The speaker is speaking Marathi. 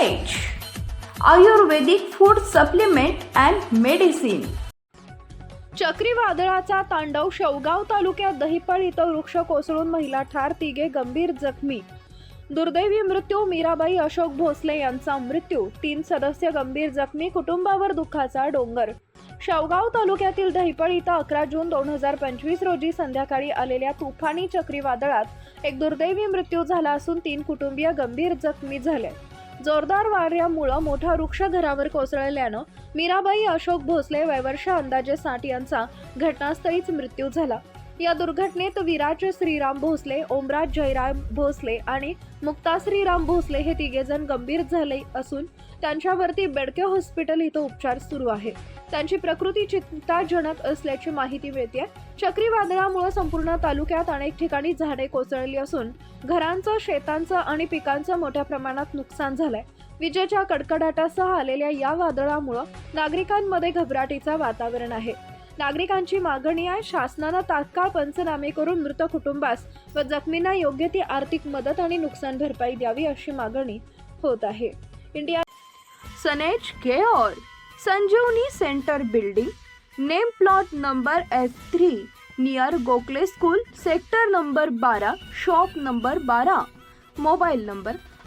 Ayurvedic food supplement and medicine चक्रीवादळाचा तांडव शेवगाव तालुक्यात दहिपळ इथं वृक्ष कोसळून महिला ठार तिघे गंभीर जखमी. दुर्दैवी मृत्यू मीराबाई अशोक भोसले यांचा मृत्यू. तीन सदस्य गंभीर जखमी कुटुंबावर दुःखाचा डोंगर. शेवगाव तालुक्यातील दहिपळ इथं अकरा जून दोन हजार पंचवीस रोजी संध्याकाळी आलेल्या तुफानी चक्रीवादळात एक दुर्दैवी मृत्यू झाला असून तीन कुटुंबीय गंभीर जखमी झाले. जोरदार वाऱ्यामुळं मोठा वृक्ष घरावर कोसळल्यानं मीराबाई अशोक भोसले वयवर्ष अंदाजे साठ यांचा घटनास्थळीच मृत्यू झाला. या दुर्घटनेत विराज श्रीराम भोसले ओमराज जयराम भोसले आणि मुक्ता श्रीराम भोसले हे तिघेजण गंभीर झाले असून त्यांच्यावरती बेडके हॉस्पिटल इथं उपचार सुरू आहे. त्यांची प्रकृती चिंताजनक असल्याची माहिती मिळते चक्रीवादळामुळे संपूर्ण तालुक्यात अनेक ठिकाणी झाडे कोसळली असून घरांचं शेतांचं आणि पिकांचं मोठ्या प्रमाणात नुकसान झालंय. विजेच्या कडकडाटासह आलेल्या या वादळामुळं नागरिकांमध्ये घबराटीचं वातावरण आहे. नागरिकांची मागणी आहे. शासनानं तात्काळ पंचनामे करून मृत कुटुंबास व जखमींना योग्य ती आर्थिक मदत आणि नुकसान भरपाई द्यावी अशी मागणी होत आहे. India सनेज care Sanjeevani centre building name plot number F three near Gokhale school sector number बारा शॉप नंबर बारा मोबाईल नंबर